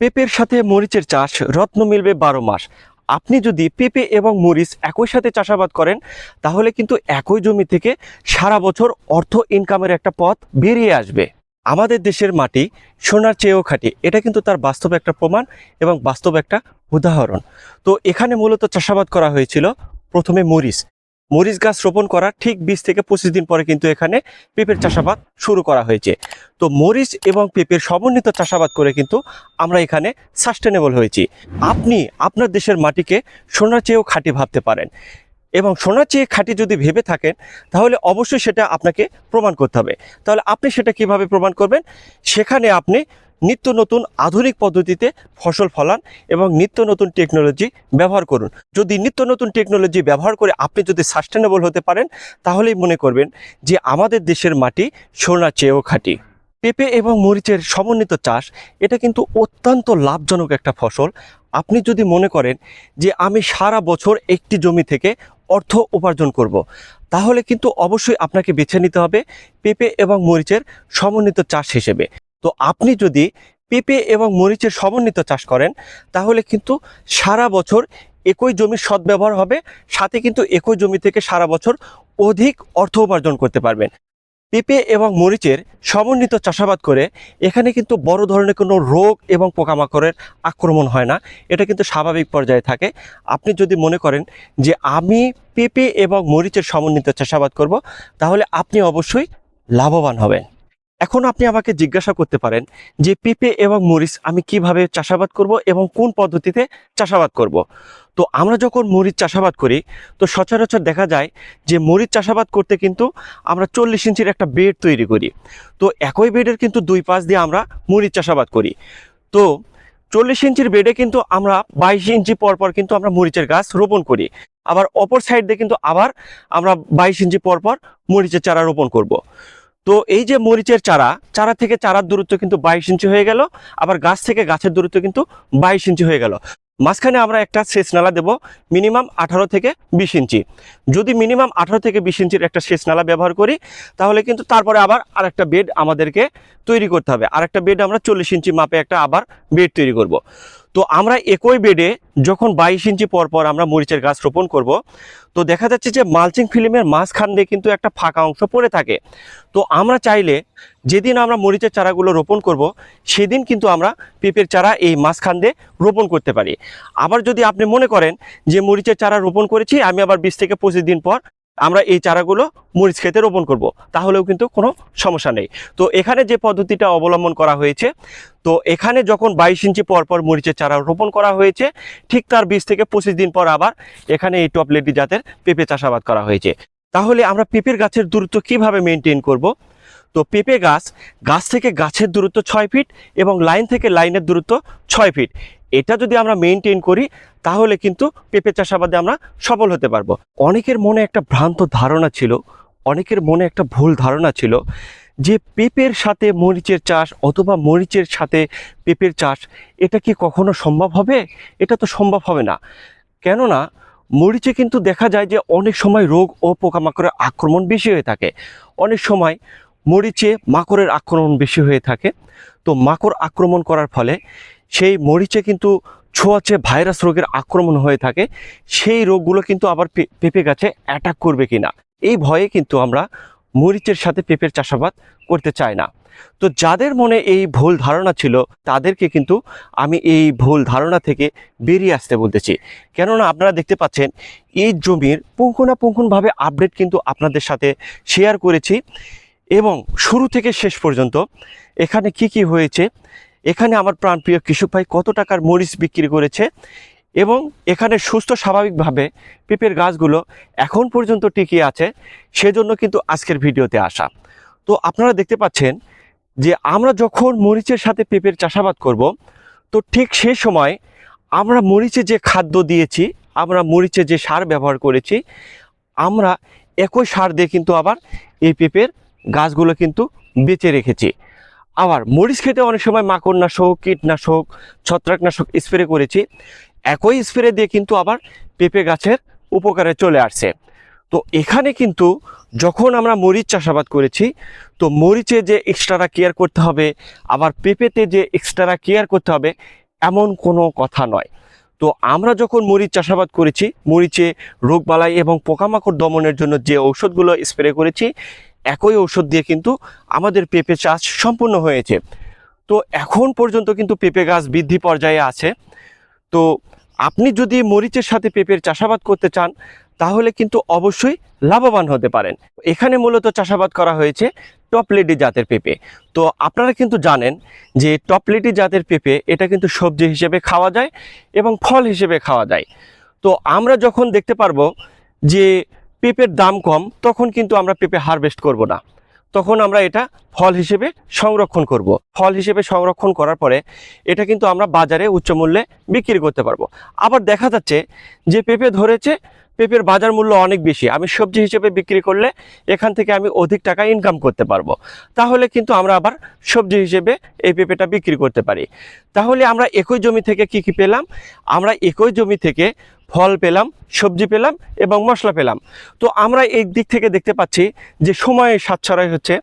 পেঁপের সাথে মরিচের চাষ রত্ন মিলবে বারো মাস। আপনি যদি পেঁপে এবং মরিচ একই সাথে চাষাবাদ করেন, তাহলে কিন্তু একই জমি থেকে সারা বছর অর্থ ইনকামের একটা পথ বেরিয়ে আসবে। আমাদের দেশের মাটি সোনার চেয়েও খাঁটি। এটা কিন্তু তার বাস্তব একটা প্রমাণ এবং বাস্তব একটা উদাহরণ। তো এখানে মূলত চাষাবাদ করা হয়েছিল প্রথমে মরিচ। মরিচ গাছ রোপণ করার ঠিক বিশ থেকে পঁচিশ দিন পরে কিন্তু এখানে পেঁপের চাষাবাদ শুরু করা হয়েছে। তো মরিচ এবং পেঁপের সমন্বিত চাষাবাদ করে কিন্তু আমরা এখানে সাস্টেনেবল হয়েছি। আপনি আপনার দেশের মাটিকে সোনার চেয়েও খাঁটি ভাবতে পারেন এবং সোনার চেয়ে খাঁটি যদি ভেবে থাকেন, তাহলে অবশ্যই সেটা আপনাকে প্রমাণ করতে হবে। তাহলে আপনি সেটা কীভাবে প্রমাণ করবেন? সেখানে আপনি নিত্য নতুন আধুনিক পদ্ধতিতে ফসল ফলান এবং নিত্য নতুন টেকনোলজি ব্যবহার করুন। যদি নিত্য নতুন টেকনোলজি ব্যবহার করে আপনি যদি সাস্টেনেবল হতে পারেন, তাহলেই মনে করবেন যে আমাদের দেশের মাটি সোনার চেয়েও খাঁটি। পেঁপে এবং মরিচের সমন্বিত চাষ, এটা কিন্তু অত্যন্ত লাভজনক একটা ফসল। আপনি যদি মনে করেন যে আমি সারা বছর একটি জমি থেকে অর্থ উপার্জন করব। তাহলে কিন্তু অবশ্যই আপনাকে বেছে নিতে হবে পেঁপে এবং মরিচের সমন্বিত চাষ হিসেবে। তো আপনি যদি পেঁপে এবং মরিচের সমন্বিত চাষ করেন, তাহলে কিন্তু সারা বছর একই জমির সদ্ব্যবহার হবে, সাথে কিন্তু একই জমি থেকে সারা বছর অধিক অর্থ উপার্জন করতে পারবেন। পেঁপে এবং মরিচের সমন্বিত চাষাবাদ করে এখানে কিন্তু বড় ধরনের কোনো রোগ এবং পোকামাকড়ের আক্রমণ হয় না, এটা কিন্তু স্বাভাবিক পর্যায়ে থাকে। আপনি যদি মনে করেন যে আমি পেঁপে এবং মরিচের সমন্বিত চাষাবাদ করব, তাহলে আপনি অবশ্যই লাভবান হবেন। এখন আপনি আমাকে জিজ্ঞাসা করতে পারেন যে পেঁপে এবং মরিচ আমি কীভাবে চাষাবাদ করব এবং কোন পদ্ধতিতে চাষাবাদ করব। তো আমরা যখন মরিচ চাষাবাদ করি, তো সচরাচর দেখা যায় যে মরিচ চাষাবাদ করতে কিন্তু আমরা চল্লিশ ইঞ্চির একটা বেড তৈরি করি। তো একই বেডের কিন্তু দুই পাশ দিয়ে আমরা মরিচ চাষাবাদ করি। তো চল্লিশ ইঞ্চির বেডে কিন্তু আমরা বাইশ ইঞ্চি পর পর কিন্তু আমরা মরিচের গাছ রোপণ করি। আবার অপর সাইড দিয়ে কিন্তু আবার আমরা বাইশ ইঞ্চি পর পর মরিচের চারা রোপণ করব। তো এই যে মরিচের চারা চারা থেকে চারার দূরত্ব কিন্তু বাইশ ইঞ্চি হয়ে গেল, আবার গাছ থেকে গাছের দূরত্ব কিন্তু বাইশ ইঞ্চি হয়ে গেল। মাঝখানে আমরা একটা শেষ নালা দেবো, মিনিমাম আঠারো থেকে বিশ ইঞ্চি। যদি মিনিমাম আঠারো থেকে বিশ ইঞ্চির একটা শেষ নালা ব্যবহার করি, তাহলে কিন্তু তারপরে আবার আরেকটা বেড আমাদেরকে তৈরি করতে হবে। আর একটা বেড আমরা চল্লিশ ইঞ্চি মাপে একটা আবার বেড তৈরি করব। তো আমরা একই বেডে যখন বাইশ ইঞ্চি পর পর আমরা মরিচের গাছ রোপণ করব, তো দেখা যাচ্ছে যে মালচিং ফিল্মের মাঝখান দিয়ে কিন্তু একটা ফাঁকা অংশ পড়ে থাকে। তো আমরা চাইলে যেদিন আমরা মরিচের চারাগুলো রোপণ করব, সেদিন কিন্তু আমরা পেঁপের চারা এই মাঝখান দিয়ে রোপণ করতে পারি। আবার যদি আপনি মনে করেন যে মরিচের চারা রোপণ করেছি, আমি আবার বিশ থেকে পঁচিশ দিন পর আমরা এই চারাগুলো মরিচ খেতে রোপণ করব, তাহলেও কিন্তু কোনো সমস্যা নেই। তো এখানে যে পদ্ধতিটা অবলম্বন করা হয়েছে, তো এখানে যখন বাইশ ইঞ্চি পর পর মরিচের চারা রোপণ করা হয়েছে, ঠিক তার বিশ থেকে পঁচিশ দিন পর আবার এখানে এই টপলেটি জাতের পেঁপে চাষাবাদ করা হয়েছে। তাহলে আমরা পেঁপের গাছের দূরত্ব কীভাবে মেনটেন করব? তো পেঁপে গাছ গাছ থেকে গাছের দূরত্ব ছয় ফিট এবং লাইন থেকে লাইনের দূরত্ব ছয় ফিট। এটা যদি আমরা মেনটেন করি, তাহলে কিন্তু পেঁপে চাষাবাদে আমরা সফল হতে পারব। অনেকের মনে একটা ভ্রান্ত ধারণা ছিল, অনেকের মনে একটা ভুল ধারণা ছিল যে পেঁপের সাথে মরিচের চাষ অথবা মরিচের সাথে পেঁপের চাষ, এটা কি কখনো সম্ভব হবে? এটা তো সম্ভব হবে না। কেননা, মরিচে কিন্তু দেখা যায় যে অনেক সময় রোগ ও পোকামাকড়ের আক্রমণ বেশি হয়ে থাকে। অনেক সময় মরিচে মাকড়ের আক্রমণ বেশি হয়ে থাকে। তো মাকড় আক্রমণ করার ফলে সেই মরিচে কিন্তু ছোঁয়াচে ভাইরাস রোগের আক্রমণ হয়ে থাকে, সেই রোগগুলো কিন্তু আবার পেঁপে গাছে অ্যাটাক করবে কিনা? এই ভয়ে কিন্তু আমরা মরিচের সাথে পেঁপের চাষাবাদ করতে চাই না। তো যাদের মনে এই ভুল ধারণা ছিল, তাদেরকে কিন্তু আমি এই ভুল ধারণা থেকে বেরিয়ে আসতে বলতেছি। কেননা আপনারা দেখতে পাচ্ছেন, এই জমির পুঙ্খানুপুঙ্খনভাবে আপডেট কিন্তু আপনাদের সাথে শেয়ার করেছি এবং শুরু থেকে শেষ পর্যন্ত এখানে কি কি হয়েছে এখানে আমার প্রাণপ্রিয় কৃষক ভাই কত টাকার মরিচ বিক্রি করেছে এবং এখানে সুস্থ স্বাভাবিকভাবে পেঁপের গাছগুলো এখন পর্যন্ত টিকে আছে, সেজন্য কিন্তু আজকের ভিডিওতে আসা। তো আপনারা দেখতে পাচ্ছেন যে আমরা যখন মরিচের সাথে পেঁপের চাষাবাদ করব, তো ঠিক সে সময় আমরা মরিচে যে খাদ্য দিয়েছি, আমরা মরিচে যে সার ব্যবহার করেছি, আমরা একই সার দিয়ে কিন্তু আবার এই পেঁপের গাছগুলো কিন্তু বেঁচে রেখেছি। আবার মরিচ খেতে অনেক সময় মাকড়নাশক, কীটনাশক, ছত্রাকনাশক স্প্রে করেছি। একই স্প্রে দিয়ে কিন্তু আবার পেঁপে গাছের উপকারে চলে আসছে। তো এখানে কিন্তু যখন আমরা মরিচ চাষাবাদ করেছি, তো মরিচে যে এক্সট্রা কেয়ার করতে হবে, আবার পেঁপেতে যে এক্সট্রা কেয়ার করতে হবে, এমন কোনো কথা নয়। তো আমরা যখন মরিচ চাষাবাদ করেছি, মরিচে রোগবালাই এবং পোকামাকড় দমনের জন্য যে ঔষধগুলো স্প্রে করেছি একই ঔষধ দিয়ে কিন্তু আমাদের পেঁপে চাষ সম্পূর্ণ হয়েছে। তো এখন পর্যন্ত কিন্তু পেঁপে গাছ বৃদ্ধি পর্যায়ে আছে। তো আপনি যদি মরিচের সাথে পেঁপের চাষাবাদ করতে চান, তাহলে কিন্তু অবশ্যই লাভবান হতে পারেন। এখানে মূলত চাষাবাদ করা হয়েছে টপলেডি জাতের পেঁপে। তো আপনারা কিন্তু জানেন যে টপলেডি জাতের পেঁপে, এটা কিন্তু সবজি হিসেবে খাওয়া যায় এবং ফল হিসেবে খাওয়া যায়। তো আমরা যখন দেখতে পারব যে পেঁপের দাম কম, তখন কিন্তু আমরা পেঁপে হারভেস্ট করব না। তখন আমরা এটা ফল হিসেবে সংরক্ষণ করব। ফল হিসেবে সংরক্ষণ করার পরে এটা কিন্তু আমরা বাজারে উচ্চ মূল্যে বিক্রি করতে পারব। আবার দেখা যাচ্ছে যে পেঁপে ধরেছে, পেঁপের বাজার মূল্য অনেক বেশি। আমি সবজি হিসেবে বিক্রি করলে এখান থেকে আমি অধিক টাকা ইনকাম করতে পারব। তাহলে কিন্তু আমরা আবার সবজি হিসেবে এই পেঁপেটা বিক্রি করতে পারি। তাহলে আমরা একই জমি থেকে কি কি পেলাম? আমরা একই জমি থেকে ফল পেলাম, সবজি পেলাম এবং মশলা পেলাম। তো আমরা এই দিক থেকে দেখতে পাচ্ছি যে সময়ে সাশ্রয় হচ্ছে।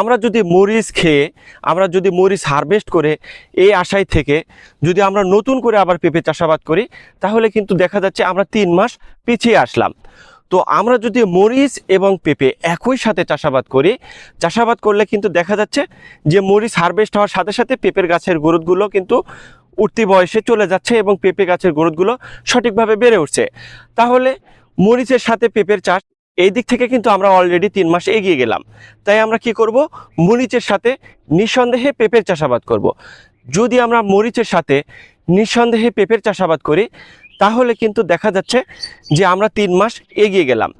আমরা যদি মরিচ খেয়ে, আমরা যদি মরিচ হারভেস্ট করে এই আশায় থেকে যদি আমরা নতুন করে আবার পেঁপে চাষাবাদ করি, তাহলে কিন্তু দেখা যাচ্ছে আমরা তিন মাস পিছিয়ে আসলাম। তো আমরা যদি মরিচ এবং পেঁপে একই সাথে চাষাবাদ করি, চাষাবাদ করলে কিন্তু দেখা যাচ্ছে যে মরিচ হারভেস্ট হওয়ার সাথে সাথে পেঁপের গাছের গ্রোথগুলো কিন্তু উঠতি বয়সে চলে যাচ্ছে এবং পেঁপে গাছের গ্রোথগুলো সঠিকভাবে বেড়ে উঠছে। তাহলে মরিচের সাথে পেঁপের চাষ এই দিক থেকে কিন্তু আমরা অলরেডি তিন মাস এগিয়ে গেলাম। তাই আমরা কি করব? মরিচের সাথে নিঃসন্দেহে পেঁপের চাষাবাদ করব। যদি আমরা মরিচের সাথে নিঃসন্দেহে পেঁপের চাষাবাদ করি, তাহলে কিন্তু দেখা যাচ্ছে যে আমরা তিন মাস এগিয়ে গেলাম।